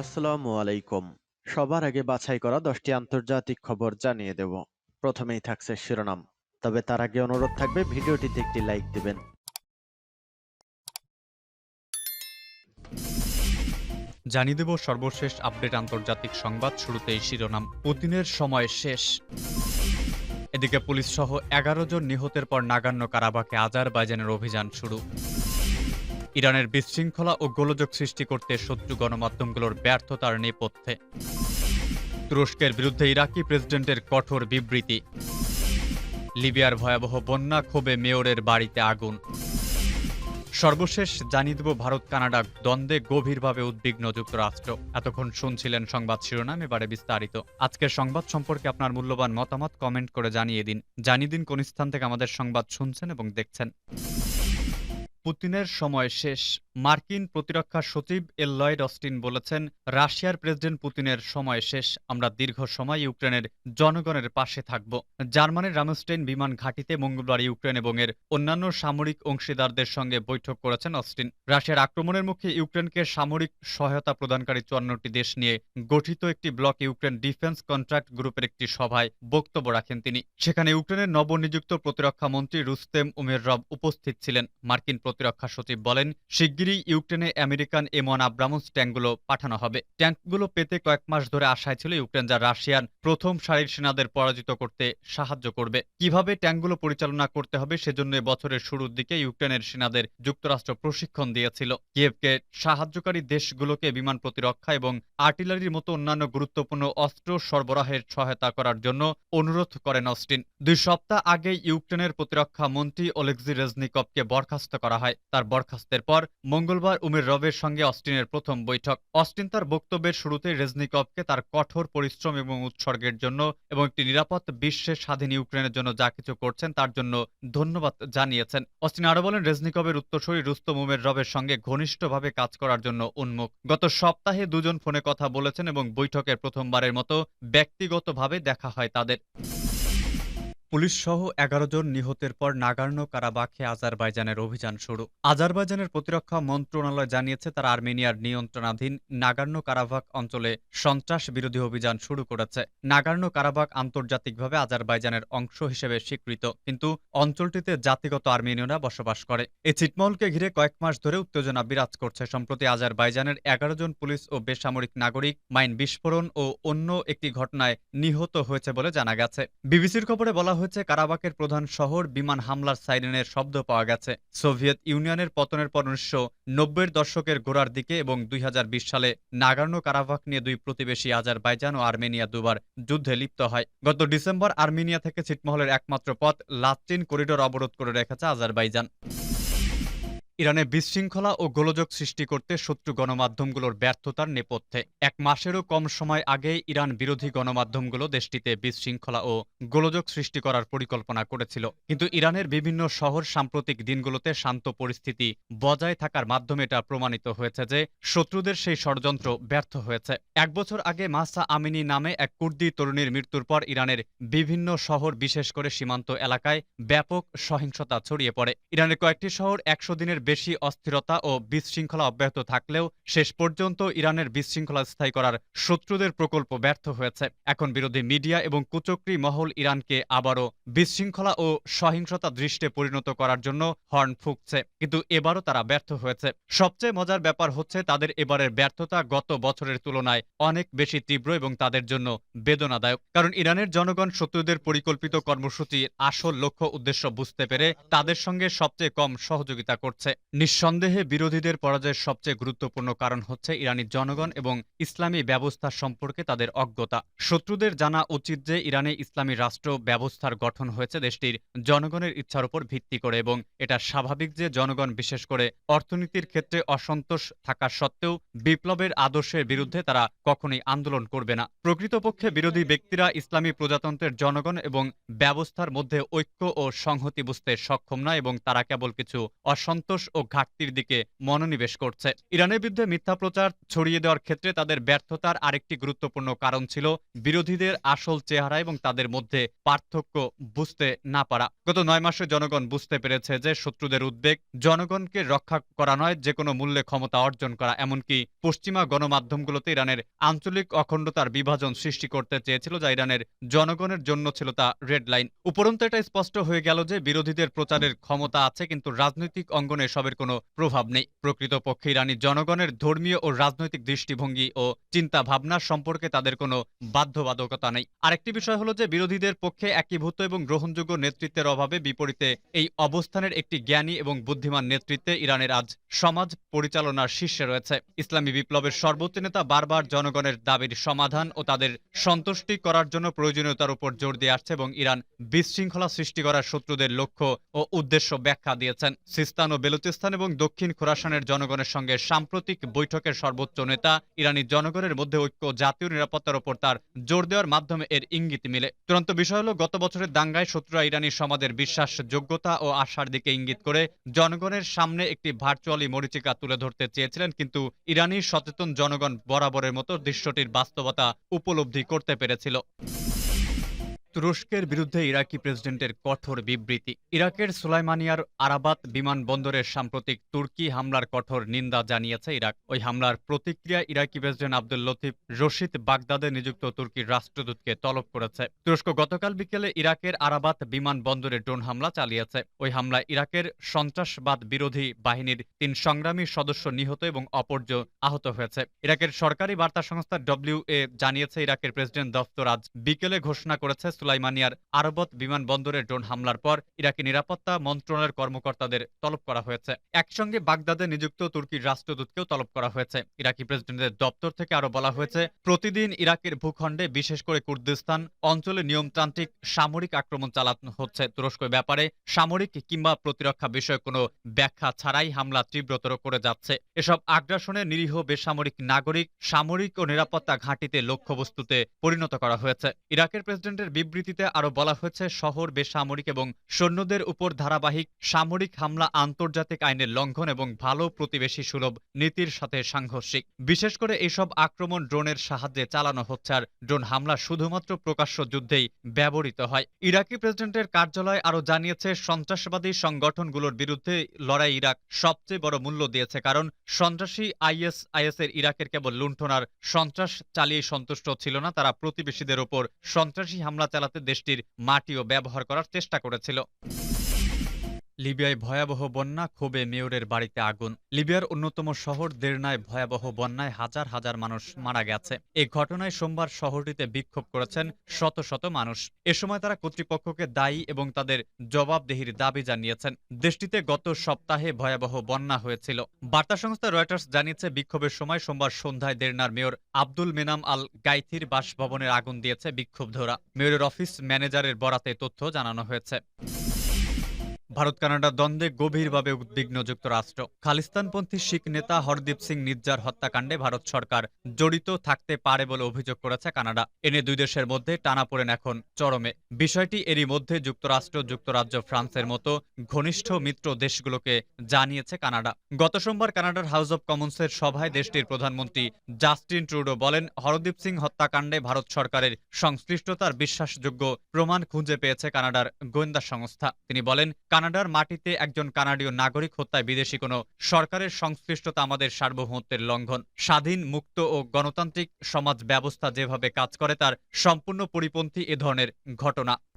আসসালামু আলাইকুম। সবার আগে বাছাই করা দশটি আন্তর্জাতিক খবর জানিয়ে দেব। প্রথমেই থাকছে শিরোনাম। তবে তার আগে অনুরোধ থাকবে, ভিডিওটিতে একটি লাইক দিবেন। জানিয়ে দেব সর্বশেষ আপডেট আন্তর্জাতিক সংবাদ শুরুতেই শিরোনাম। পুতিনের সময় শেষ। এদিকে পুলিশ সহ এগারো জন নিহতের পর নাগান্য কারাবাকে আজারবাইজানের অভিযান শুরু। ইরানের বিশৃঙ্খলা ও গোলযোগ সৃষ্টি করতে শত্রু গণমাধ্যমগুলোর ব্যর্থতার নেপথ্যে। তুরস্কের বিরুদ্ধে ইরাকি প্রেসিডেন্টের কঠোর বিবৃতি। লিবিয়ার ভয়াবহ বন্যা ক্ষোভে মেয়রের বাড়িতে আগুন। সর্বশেষ জানিয়ে দেব ভারত কানাডা দ্বন্দ্বে গভীরভাবে উদ্বিগ্ন যুক্তরাষ্ট্র। এতক্ষণ শুনছিলেন সংবাদ শিরোনাম, এবারে বিস্তারিত। আজকের সংবাদ সম্পর্কে আপনার মূল্যবান মতামত কমেন্ট করে জানিয়ে দিন। জানিয়ে দিন কোন স্থান থেকে আমাদের সংবাদ শুনছেন এবং দেখছেন। পুতিনের সময় শেষ। মার্কিন প্রতিরক্ষা সচিব এল লয়েড অস্টিন বলেছেন, রাশিয়ার প্রেসিডেন্ট পুতিনের সময় শেষ। আমরা দীর্ঘ সময় ইউক্রেনের জনগণের পাশে থাকব। জার্মানির রামস্টেইন বিমান ঘাঁটিতে মঙ্গলবার ইউক্রেন এবং এর অন্যান্য সামরিক অংশীদারদের সঙ্গে বৈঠক করেছেন অস্টিন। রাশিয়ার আক্রমণের মুখে ইউক্রেনকে সামরিক সহায়তা প্রদানকারী চুয়ান্নটি দেশ নিয়ে গঠিত একটি ব্লক ইউক্রেন ডিফেন্স কন্ট্রাক্ট গ্রুপের একটি সভায় বক্তব্য রাখেন তিনি। সেখানে ইউক্রেনের নবনিযুক্ত প্রতিরক্ষা মন্ত্রী রুস্তেম উমের রব উপস্থিত ছিলেন। মার্কিন প্রতিরক্ষা সচিব বলেন, শিগগিরই ইউক্রেনে আমেরিকান এম ওয়ান আব্রামস ট্যাঙ্কগুলো পাঠানো হবে। ট্যাঙ্কগুলো পেতে কয়েক মাস ধরে আশায় ছিল ইউক্রেন যা রাশিয়ান প্রথম সারির সেনাদের পরাজিত করতে সাহায্য করবে। কীভাবে ট্যাঙ্কগুলো পরিচালনা করতে হবে সেজন্য বছরের শুরুর দিকে ইউক্রেনের সেনাদের যুক্তরাষ্ট্র প্রশিক্ষণ দিয়েছিল। কিয়েভকে সাহায্যকারী দেশগুলোকে বিমান প্রতিরক্ষা এবং আর্টিলারির মতো অন্যান্য গুরুত্বপূর্ণ অস্ত্র সরবরাহের সহায়তা করার জন্য অনুরোধ করেন অস্টিন। দুই সপ্তাহ আগে ইউক্রেনের প্রতিরক্ষা মন্ত্রী ওলেক্সি রেজনিকভকে বরখাস্ত করা হয়। তার বরখাস্তের পর মঙ্গলবার উমের রবের সঙ্গে অস্টিনের প্রথম বৈঠক। অস্টিন তার বক্তব্যের শুরুতে রেজনিকভকে তার কঠোর পরিশ্রম এবং উৎসর্গের জন্য এবং একটি নিরাপদ বিশ্বে স্বাধীন ইউক্রেনের জন্য যা কিছু করছেন তার জন্য ধন্যবাদ জানিয়েছেন। অস্টিন আরও বলেন, রেজনিকভের উত্তরসূরি রুস্তম উমের রবের সঙ্গে ঘনিষ্ঠভাবে কাজ করার জন্য উন্মুখ। গত সপ্তাহে দুজন ফোনে কথা বলেছেন এবং বৈঠকের প্রথমবারের মতো ব্যক্তিগতভাবে দেখা হয় তাদের। পুলিশ সহ এগারো জন নিহতের পর নাগার্নো কারাবাখে আজারবাইজানের অভিযান শুরু। আজারবাইজানের প্রতিরক্ষা মন্ত্রণালয় জানিয়েছে, তারা আর্মেনিয়ার নিয়ন্ত্রণাধীন নাগার্নো কারাবাক অঞ্চলে সন্ত্রাস বিরোধী অভিযান শুরু করেছে। নাগার্নো কারাবাক আন্তর্জাতিকভাবে আজারবাইজানের অংশ হিসেবে স্বীকৃত, কিন্তু অঞ্চলটিতে জাতিগত আর্মেনীয়রা বসবাস করে। এই ছিটমহলকে ঘিরে কয়েক মাস ধরে উত্তেজনা বিরাজ করছে। সম্প্রতি আজারবাইজানের এগারো জন পুলিশ ও বেসামরিক নাগরিক মাইন বিস্ফোরণ ও অন্য একটি ঘটনায় নিহত হয়েছে বলে জানা গেছে। বিবিসির খবরে বলা হয়েছে কারাবাকের প্রধান শহর, বিমান হামলার সাইরেনের শব্দ পাওয়া গেছে। সোভিয়েত ইউনিয়নের পতনের পর উনিশশো নব্বইয়ের দশকের গোড়ার দিকে এবং দুই হাজার বিশ সালে নাগার্নো কারাবাক নিয়ে দুই প্রতিবেশী আজারবাইজান ও আর্মেনিয়া দুবার যুদ্ধে লিপ্ত হয়। গত ডিসেম্বর আর্মেনিয়া থেকে ছিটমহলের একমাত্র পথ লাতিন করিডোর অবরোধ করে রেখেছে আজারবাইজান। ইরানে বিশৃঙ্খলা ও গোলযোগ সৃষ্টি করতে শত্রু গণমাধ্যমগুলোর ব্যর্থতার নেপথ্যে। এক মাসেরও কম সময় আগে ইরান বিরোধী গণমাধ্যমগুলো দেশটিতে বিশৃঙ্খলা ও গোলযোগ সৃষ্টি করার পরিকল্পনা করেছিল। কিন্তু ইরানের বিভিন্ন শহর সাম্প্রতিক দিনগুলোতে শান্ত পরিস্থিতি বজায় থাকার মাধ্যমে এটা প্রমাণিত হয়েছে যে শত্রুদের সেই ষড়যন্ত্র ব্যর্থ হয়েছে। এক বছর আগে মাসা আমিনী নামে এক কুর্দি তরুণীর মৃত্যুর পর ইরানের বিভিন্ন শহর, বিশেষ করে সীমান্ত এলাকায় ব্যাপক সহিংসতা ছড়িয়ে পড়ে। ইরানের কয়েকটি শহর একশো দিনের বেশি অস্থিরতা ও বিশৃঙ্খলা অব্যাহত থাকলেও শেষ পর্যন্ত ইরানের বিশৃঙ্খলা স্থায়ী করার শত্রুদের প্রকল্প ব্যর্থ হয়েছে। এখন বিরোধী মিডিয়া এবং কুচক্রী মহল ইরানকে আবারও বিশৃঙ্খলা ও সহিংসতা দৃষ্টে পরিণত করার জন্য হর্ন ফুঁকছে। কিন্তু এবারও তারা ব্যর্থ হয়েছে। সবচেয়ে মজার ব্যাপার হচ্ছে তাদের এবারের ব্যর্থতা গত বছরের তুলনায় অনেক বেশি তীব্র এবং তাদের জন্য বেদনাদায়ক। কারণ ইরানের জনগণ শত্রুদের পরিকল্পিত কর্মসূচির আসল লক্ষ্য উদ্দেশ্য বুঝতে পেরে তাদের সঙ্গে সবচেয়ে কম সহযোগিতা করছে। নিঃসন্দেহে বিরোধীদের পরাজয়ের সবচেয়ে গুরুত্বপূর্ণ কারণ হচ্ছে ইরানি জনগণ এবং ইসলামী ব্যবস্থা সম্পর্কে তাদের অজ্ঞতা। শত্রুদের জানা উচিত যে ইরানে ইসলামী রাষ্ট্র ব্যবস্থার গঠন হয়েছে দেশটির জনগণের ইচ্ছার উপর ভিত্তি করে এবং এটা স্বাভাবিক যে জনগণ বিশেষ করে অর্থনীতির ক্ষেত্রে অসন্তোষ থাকা সত্ত্বেও বিপ্লবের আদর্শের বিরুদ্ধে তারা কখনোই আন্দোলন করবে না। প্রকৃতপক্ষে বিরোধী ব্যক্তিরা ইসলামী প্রজাতন্ত্রের জনগণ এবং ব্যবস্থার মধ্যে ঐক্য ও সংহতি বুঝতে সক্ষম নয় এবং তারা কেবল কিছু অসন্তোষ ও ঘাটতির দিকে মনোনিবেশ করছে। ইরানের বিরুদ্ধে মিথ্যা প্রচার ছড়িয়ে দেওয়ার ক্ষেত্রে তাদের ব্যর্থতার আরেকটি গুরুত্বপূর্ণ কারণ ছিল বিরোধীদের আসল চেহারা এবং তাদের মধ্যে পার্থক্য বুঝতে না পারা। গত নয় মাসে জনগণ বুঝতে পেরেছে যে শত্রুদের উদ্বেগ জনগণকে রক্ষা করা নয় যে কোনো মূল্যে ক্ষমতা অর্জন করা। এমনকি পশ্চিমা গণমাধ্যমগুলোতে ইরানের আঞ্চলিক অখণ্ডতার বিভাজন সৃষ্টি করতে চেয়েছিল, যা ইরানের জনগণের জন্য ছিল তা রেড লাইন। উপরন্তু এটা স্পষ্ট হয়ে গেল যে বিরোধীদের প্রচারের ক্ষমতা আছে, কিন্তু রাজনৈতিক অঙ্গনে এসবের কোনো প্রভাব নেই। প্রকৃতপক্ষে ইরানি জনগণের ধর্মীয় ও রাজনৈতিক দৃষ্টিভঙ্গি ও চিন্তা ভাবনা সম্পর্কে তাদের কোনো বাধ্যবাধকতা নেই। আরেকটি বিষয় হলো যে, বিরোধীদের পক্ষে একীভূত এবং গ্রহণযোগ্য নেতৃত্বের অভাবে বিপরীতে এই অবস্থানের একটি জ্ঞানী এবং বুদ্ধিমান নেতৃত্বে ইরানের আজ সমাজ পরিচালনার শীর্ষে রয়েছে। ইসলামী বিপ্লবের সর্বোচ্চ নেতা বারবার জনগণের দাবির সমাধান ও তাদের সন্তুষ্টি করার জন্য প্রয়োজনীয়তার উপর জোর দিয়ে আসছে এবং ইরান বিশৃঙ্খলা সৃষ্টি করার শত্রুদের লক্ষ্য ও উদ্দেশ্য ব্যাখ্যা দিয়েছেন। সিস্তান ও বেলুচিস্তান এবং দক্ষিণ খোরাসানের জনগণের সঙ্গে সাম্প্রতিক বৈঠকের সর্বোচ্চ নেতা ইরানি জনগণের মধ্যে ঐক্য জাতীয় নিরাপত্তার উপর তার জোর দেওয়ার মাধ্যমে এর ইঙ্গিত মিলে। চূড়ান্ত বিষয় হলো, গত বছরের দাঙ্গায় শত্রুরা ইরানি সমাজের বিশ্বাসযোগ্যতা ও আশার দিকে ইঙ্গিত করে জনগণের সামনে একটি ভার্চুয়ালি মরিচিকা তুলে ধরতে চেয়েছিলেন, কিন্তু ইরানি সচেতন জনগণ বরাবরের মতো দৃশ্যটির বাস্তবতা উপলব্ধি করতে পেরেছিল। তুরস্কের বিরুদ্ধে ইরাকি প্রেসিডেন্টের কঠোর বিবৃতি। ইরাকের সুলাইমানিয়ার আরাবাত বিমানবন্দরের সাম্প্রতিক তুর্কি হামলার কঠোর নিন্দা জানিয়েছে ইরাক। ওই হামলার প্রতিক্রিয়া Iraqi president Abdul Latif Rashid বাগদাদে নিযুক্ত তুর্কির রাষ্ট্রদূতকে তলব করেছে। তুরস্ক গতকাল বিকেলে ইরাকের আরাবাত বিমানবন্দরে ড্রোন হামলা চালিয়েছে। ওই হামলায় ইরাকের সন্ত্রাসবাদ বিরোধী বাহিনীর তিন সংগ্রামী সদস্য নিহত এবং অপর্য আহত হয়েছে। ইরাকের সরকারি বার্তা সংস্থা ডব্লিউ জানিয়েছে, ইরাকের প্রেসিডেন্ট দফতর আজ বিকেলে ঘোষণা করেছে সুলাইমানিয়ার আরবত বিমানবন্দরে ড্রোন হামলার পর ইরাকি নিরাপত্তা মন্ত্রণালয়ের কর্মকর্তাদের তলব করা হয়েছে। একসঙ্গে বাগদাদে নিযুক্ত তুর্কির রাষ্ট্রদূতকেও তলব করা হয়েছে। ইরাকি প্রেসিডেন্টের দপ্তর থেকে আরও বলা হয়েছে, প্রতিদিন ইরাকের ভূখণ্ডে, বিশেষ করে কুর্দিস্তান অঞ্চলে নিয়মতান্ত্রিক সামরিক আক্রমণ চালানো হচ্ছে। তুরস্ক ব্যাপারে সামরিক কিংবা প্রতিরক্ষা বিষয়ে কোনো ব্যাখ্যা ছাড়াই হামলা তীব্রতর করে যাচ্ছে। এসব আগ্রাসনে নিরীহ বেসামরিক নাগরিক সামরিক ও নিরাপত্তা ঘাঁটিতে লক্ষ্যবস্তুতে পরিণত করা হয়েছে। ইরাকের প্রেসিডেন্টের বিবৃতিতে আরও বলা হয়েছে, শহর, বেসামরিক এবং সৈন্যদের উপর ধারাবাহিক সামরিক হামলা আন্তর্জাতিক আইনের লঙ্ঘন এবং ভালো প্রতিবেশী সুলভ নীতির সাথে সাংঘর্ষিক। বিশেষ করে এইসব আক্রমণ ড্রোনের সাহায্যে চালানো হচ্ছে আর ড্রোন হামলা শুধুমাত্র প্রকাশ্য যুদ্ধেই ব্যবহৃত হয়। ইরাকি প্রেসিডেন্টের কার্যালয় আরও জানিয়েছে, সন্ত্রাসবাদী সংগঠনগুলোর বিরুদ্ধে লড়াই ইরাক সবচেয়ে বড় মূল্য দিয়েছে কারণ সন্ত্রাসী আইএস আইএস এর ইরাকের কেবল লুণ্ঠনার সন্ত্রাস চালিয়ে সন্তুষ্ট ছিল না, তারা প্রতিবেশীদের ওপর সন্ত্রাসী হামলা চালাতে দেশটির মাটিও ব্যবহার করার চেষ্টা করেছিল। লিবিয়ায় ভয়াবহ বন্যা, ক্ষোভে মেয়রের বাড়িতে আগুন। লিবিয়ার অন্যতম শহর দেরনায় ভয়াবহ বন্যায় হাজার হাজার মানুষ মারা গেছে। এই ঘটনায় সোমবার শহরটিতে বিক্ষোভ করেছেন শত শত মানুষ। এ সময় তারা কর্তৃপক্ষকে দায়ী এবং তাদের জবাবদেহির দাবি জানিয়েছেন। দেশটিতে গত সপ্তাহে ভয়াবহ বন্যা হয়েছিল। বার্তা সংস্থা রয়টার্স জানিয়েছে, বিক্ষোভের সময় সোমবার সন্ধ্যায় দেরনার মেয়র আব্দুল মেনাম আল গাইথির বাসভবনের আগুন দিয়েছে বিক্ষোভধরা। মেয়রের অফিস ম্যানেজারের বরাতে তথ্য জানানো হয়েছে। ভারত কানাডা দ্বন্দ্বে গভীরভাবে উদ্বিগ্ন যুক্তরাষ্ট্র। খালিস্তানপন্থী শিখ নেতা হরদীপ সিং নির্জার হত্যাকাণ্ডে ভারত সরকার জড়িত থাকতে পারে বলে অভিযোগ করেছে কানাডা। এনে দুই দেশের মধ্যে টানাপোড়েন এখন চরমে। বিষয়টি এরই মধ্যে যুক্তরাষ্ট্র, যুক্তরাজ্য, ফ্রান্সের মতো ঘনিষ্ঠ মিত্র দেশগুলোকে জানিয়েছে কানাডা। গত সোমবার কানাডার হাউস অব কমন্সের সভায় দেশটির প্রধানমন্ত্রী জাস্টিন ট্রুডো বলেন, হরদীপ সিং হত্যাকাণ্ডে ভারত সরকারের সংশ্লিষ্টতার বিশ্বাসযোগ্য প্রমাণ খুঁজে পেয়েছে কানাডার গোয়েন্দা সংস্থা। তিনি বলেন কানাডার মাটিতে একজন কানাডীয় নাগরিক হত্যায় বিদেশি কোনো সরকারের সংশ্লিষ্টতা আমাদের সার্বভৌমত্বের লঙ্ঘন। স্বাধীন, মুক্ত ও গণতান্ত্রিক সমাজ ব্যবস্থা যেভাবে কাজ করে, তার সম্পূর্ণ পরিপন্থী এ ধরনের ঘটনা।